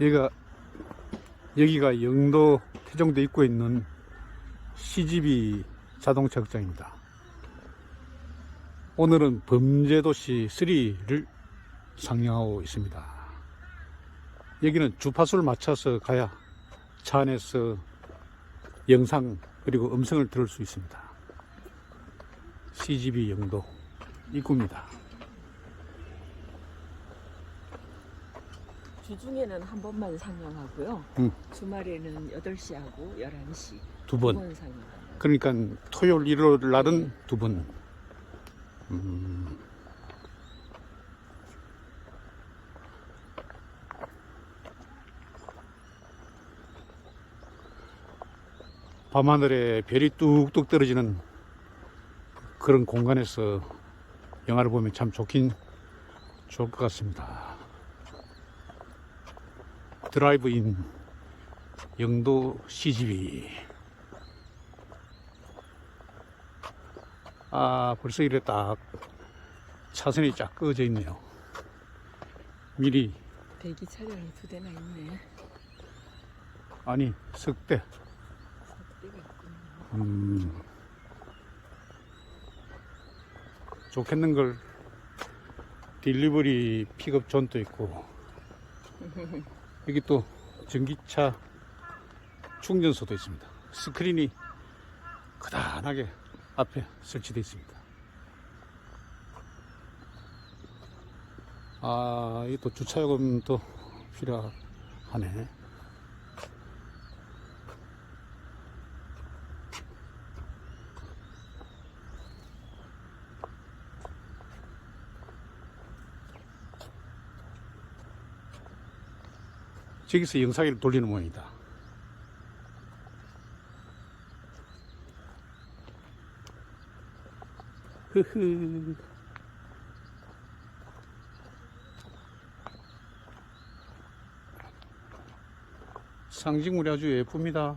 여기가 여기가 영도 태종대 입구에 있는 CGV 자동차 극장입니다. 오늘은 범죄도시 3를 상영하고 있습니다. 여기는 주파수를 맞춰서 가야 차 안에서 영상 그리고 음성을 들을 수 있습니다. CGV 영도 입구입니다. 주중에는 한 번만 상영하고요. 음. 주말에는 8시하고 11시 두두 번. 번 상영합니다. 그러니까 토요일 일요일 날은 두 번. 음. 밤하늘에 별이 뚝뚝 떨어지는 그런 공간에서 영화를 보면 참 좋긴 좋을 것 같습니다. 드라이브인 영도 CGV. 아, 벌써 이래 딱 차선이 쫙 꺼져 있네요. 미리, 대기 차량이 두 대나 있네. 아니, 석대. 석대가 있군요. 음, 좋겠는 걸, 딜리버리 픽업 존도 있고, 여기 또 전기차 충전소도 있습니다. 스크린이 크다하게 앞에 설치되어 있습니다. 아, 이또 주차요금도 필요하네. 저기서 영상을 돌리는 모양이다. 흐흐. 상징물이 아주 예쁩니다.